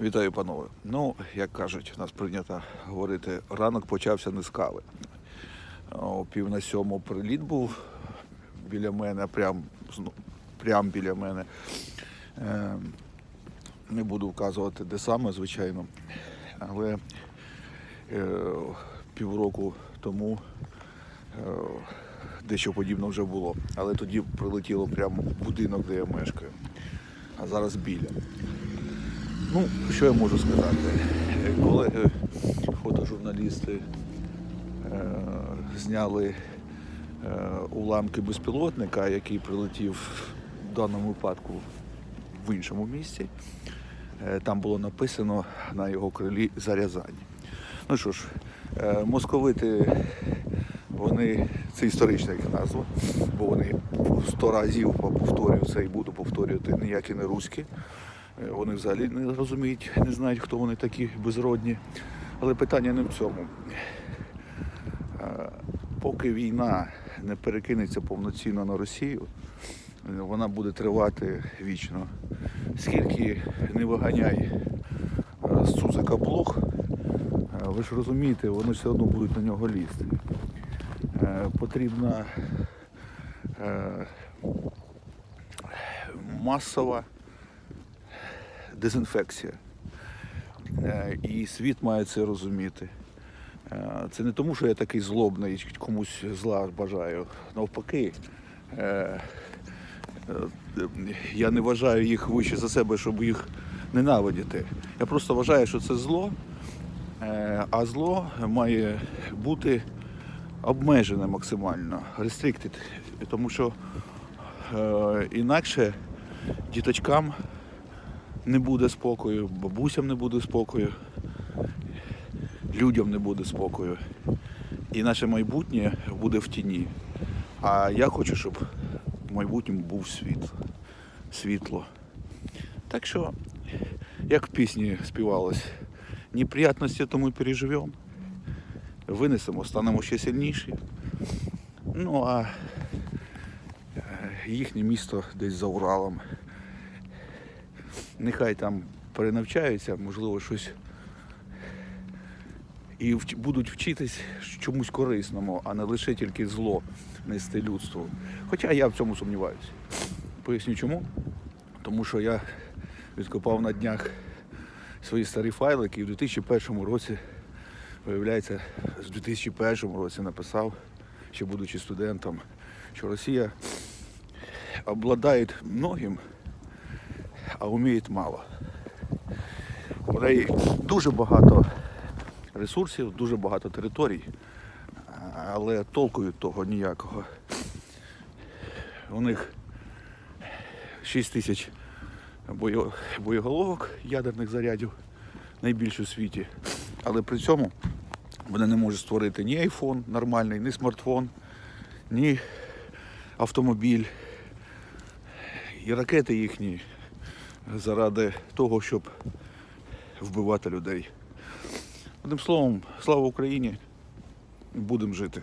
Вітаю, панове. Ну, як кажуть, у нас прийнято говорити, ранок почався не з кави. О пів на сьому приліт був біля мене, прям, прям біля мене. Е, не буду вказувати, де саме, звичайно. Але е, півроку тому е, дещо подібне вже було. Але тоді прилетіло прямо в будинок, де я мешкаю. А зараз біля. Ну, що я можу сказати? Е, Колеги, фотожурналісти е, зняли е, уламки безпілотника, який прилетів в даному випадку в іншому місці. Е, Там було написано на його крилі зарязання. Ну що ж, е, московити, вони, це історична їх назва, бо вони сто разів повторюю це і буду повторювати ніякі не руські. Е, Вони взагалі не розуміють, не знають, хто вони такі безродні. Але питання не в цьому. Е, Поки війна не перекинеться повноцінно на Росію, е, вона буде тривати вічно. Скільки не виганяй е, з Цузика блок, е, ви ж розумієте, вони все одно будуть на нього лізти. Е, Потрібна е, масова дезінфекція. Е, І світ має це розуміти. Е, Це не тому, що я такий злобний, комусь зла бажаю. Навпаки, е, я не вважаю їх вище за себе, щоб їх ненавидіти. Я просто вважаю, що це зло, а зло має бути обмежене максимально, restricted, тому що інакше діточкам не буде спокою, бабусям не буде спокою, людям не буде спокою. І наше майбутнє буде в тіні. А я хочу, щоб в майбутньому був світ, світло. Так що, як в пісні співалось, неприятності то ми переживемо, винесемо, станемо ще сильніші. Ну а е, їхнє місто десь за Уралом нехай там перенавчаються, можливо, щось і будуть вчитись чомусь корисному, а не лише тільки зло нести людству. Хоча я в цьому сумніваюся. Поясню чому. Тому що я відкопав на днях свої старі файлики і в 2001 році, виявляється, з 2001 році написав, ще будучи студентом, що Росія обладає многим, а вміє мало. У неї дуже багато ресурсів, дуже багато територій, але толку від того ніякого. У них 6 тисяч боєголовок ядерних зарядів, найбільше у світі. Але при цьому вони не можуть створити ні айфон нормальний, ні смартфон, ні автомобіль. І ракети їхні заради того, щоб вбивати людей. Одним словом, слава Україні, будемо жити.